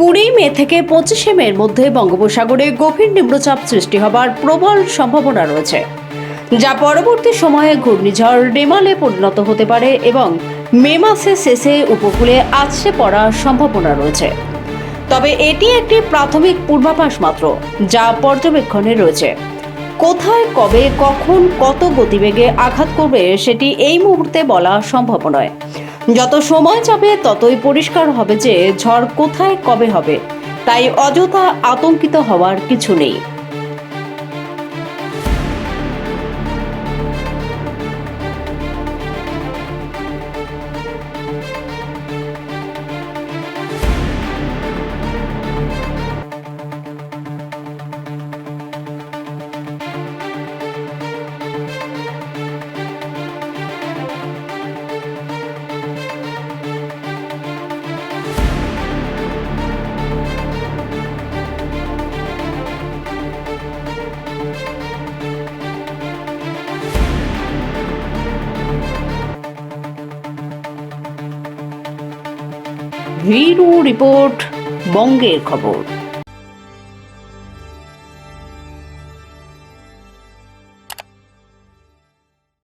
কুড়ি মে থেকে পঁচিশে মের মধ্যে বঙ্গোপসাগরে গভীর নিম্নচাপ সৃষ্টি হবার প্রবল সম্ভাবনা রয়েছে। যা পরবর্তী সময়ে ঘূর্ণিঝড় রেমালে পরিণত হতে পারে এবং মে মাসের শেষে উপকূলে আছড়ে পড়ার সম্ভাবনা রয়েছে। তবে এটি একটি প্রাথমিক পূর্বাভাস মাত্র, যা পর্যবেক্ষণে রয়েছে। কোথায়, কবে, কখন, কত গতিবেগে আঘাত করবে সেটি এই মুহূর্তে বলা সম্ভব নয়। যত সময় যাবে, ততই পরিষ্কার হবে যে ঝড় কোথায়, কবে হবে। তাই অযথা আতঙ্কিত হওয়ার কিছু নেই। ভিরু রিপোর্ট বঙ্গের খবর।